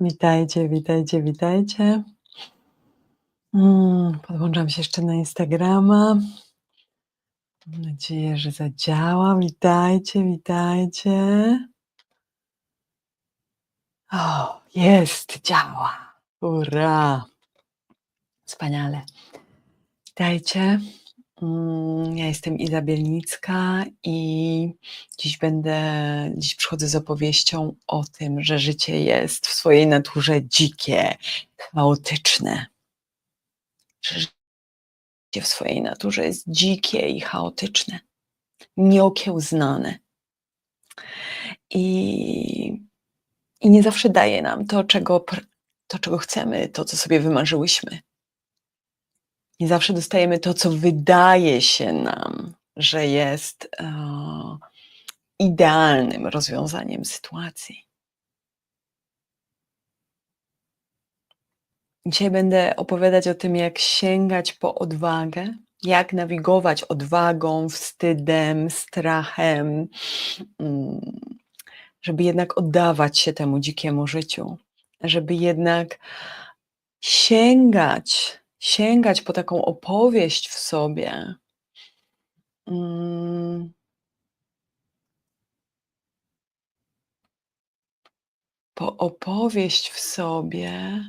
Witajcie, witajcie, witajcie. Mm, podłączam się jeszcze na Instagrama. Mam nadzieję, że zadziała. Witajcie, witajcie. O, jest, działa. Ura. Wspaniale. Witajcie. Mm, Ja jestem Iza Bielnicka i dziś będę, dziś przychodzę z opowieścią o tym, że życie jest w swojej naturze dzikie, chaotyczne. Że życie w swojej naturze jest dzikie i chaotyczne, nieokiełznane. I, i nie zawsze daje nam to czego, to, czego chcemy, to, co sobie wymarzyłyśmy. Nie zawsze dostajemy to, co wydaje się nam, że jest e, idealnym rozwiązaniem sytuacji. Dzisiaj będę opowiadać o tym, jak sięgać po odwagę, jak nawigować odwagą, wstydem, strachem, mm, żeby jednak oddawać się temu dzikiemu życiu, żeby jednak sięgać, sięgać po taką opowieść w sobie. mm, Po opowieść w sobie,